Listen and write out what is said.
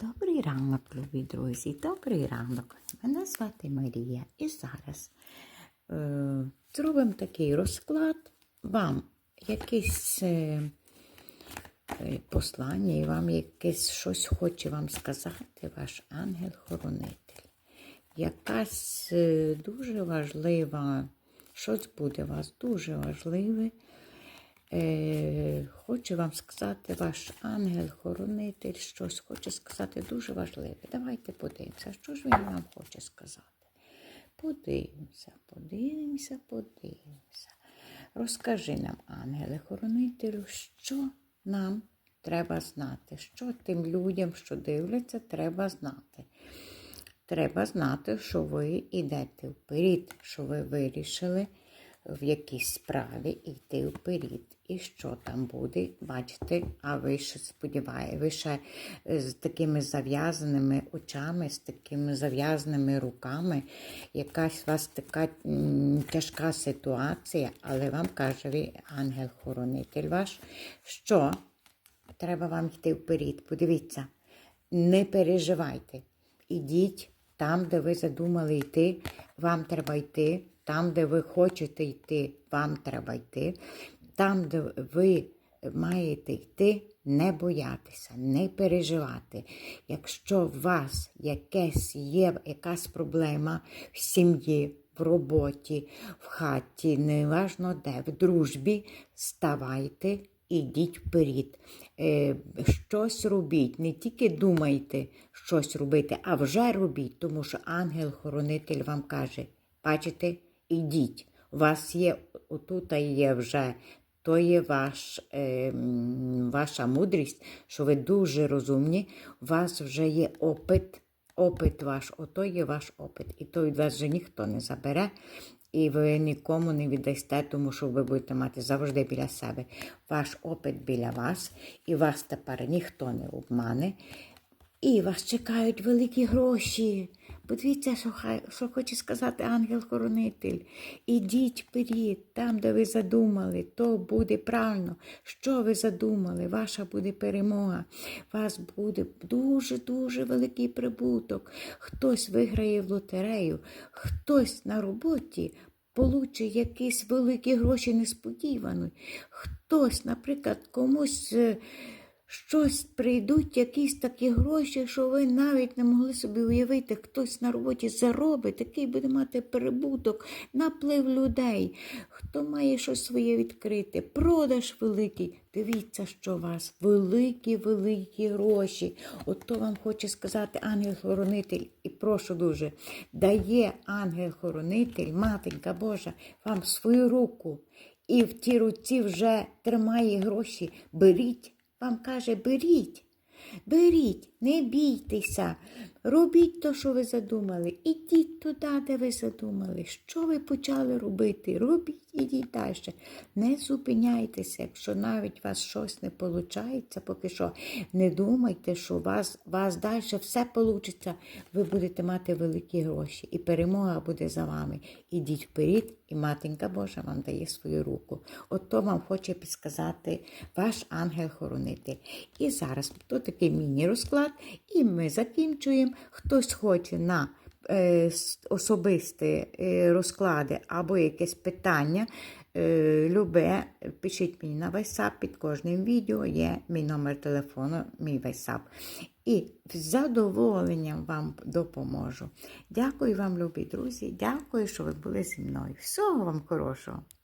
Добрий ранок, любі друзі, добрий ранок. Мене звати Марія і зараз е, зробимо такий розклад вам якесь е, е, послання і вам якесь щось хоче вам сказати ваш ангел-хоронитель. Якась е, дуже важлива, щось буде у вас дуже важливе. Е, хоче вам сказати ваш ангел-хоронитель, щось хоче сказати дуже важливе. Давайте подивимося, що ж він вам хоче сказати. Подивимося, подивимося, подивимося. Розкажи нам, ангеле-хоронителю, що нам треба знати, що тим людям, що дивляться, треба знати. Треба знати, що ви йдете вперед, що ви вирішили в якійсь справі йти вперед. І що там буде, бачите, а ви ще сподіваєте, ви ще е, з такими зав'язаними очами, з такими зав'язаними руками, якась у вас така тяжка ситуація, але вам каже ангел-хоронитель ваш, що треба вам йти вперед. Подивіться, не переживайте. Ідіть там, де ви задумали йти, вам треба йти. Там, де ви хочете йти, вам треба йти. Там, де ви маєте йти, не боятися, не переживати. Якщо у вас якесь є якась проблема в сім'ї, в роботі, в хаті, неважно де, в дружбі, ставайте ідіть вперед. Е, щось робіть, не тільки думайте щось робити, а вже робіть, тому що ангел-хоронитель вам каже, бачите, ідіть. У вас є, отут є вже, то є ваш, е, ваша мудрість, що ви дуже розумні, у вас вже є опит. Опит ваш, ото є ваш опит. І то від вас вже ніхто не забере, і ви нікому не віддасте, тому що ви будете мати завжди біля себе ваш опит біля вас, і вас тепер ніхто не обмане. І вас чекають великі гроші. Подивіться, що, що хоче сказати ангел-хоронитель. Ідіть вперед, там, де ви задумали, то буде правильно. Що ви задумали? Ваша буде перемога. Вас буде дуже-дуже великий прибуток. Хтось виграє в лотерею, хтось на роботі получить якісь великі гроші несподівано. Хтось, наприклад, комусь. Щось прийдуть якісь такі гроші, що ви навіть не могли собі уявити, хтось на роботі заробить, такий буде мати прибуток, наплив людей, хто має щось своє відкрите, продаж великий. Дивіться, що у вас великі, великі гроші. Ото вам хоче сказати ангел-хоронитель, і прошу дуже, дає ангел-хоронитель, матенька Божа, вам свою руку, і в тій руці вже тримає гроші. Беріть. Вам каже, беріть, беріть, не бійтеся, робіть то, що ви задумали, ідіть туди, де ви задумали. Що ви почали робити? Робіть, ідіть далі. Не зупиняйтеся, якщо навіть у вас щось не виходить, поки що не думайте, що у вас, вас далі все вийде, ви будете мати великі гроші, і перемога буде за вами. Ідіть вперед, і матенька Божа вам дає свою руку. От то вам хоче підсказати ваш ангел-хоронитель. І зараз тут такий міні-розклад, і ми закінчуємо. Хтось хоче на е, особисті е, розклади або якесь питання, е, любе, пишіть мені на WhatsApp, під кожним відео є мій номер телефону, мій WhatsApp. І з задоволенням вам допоможу. Дякую вам, любі друзі. Дякую, що ви були зі мною. Всього вам хорошого.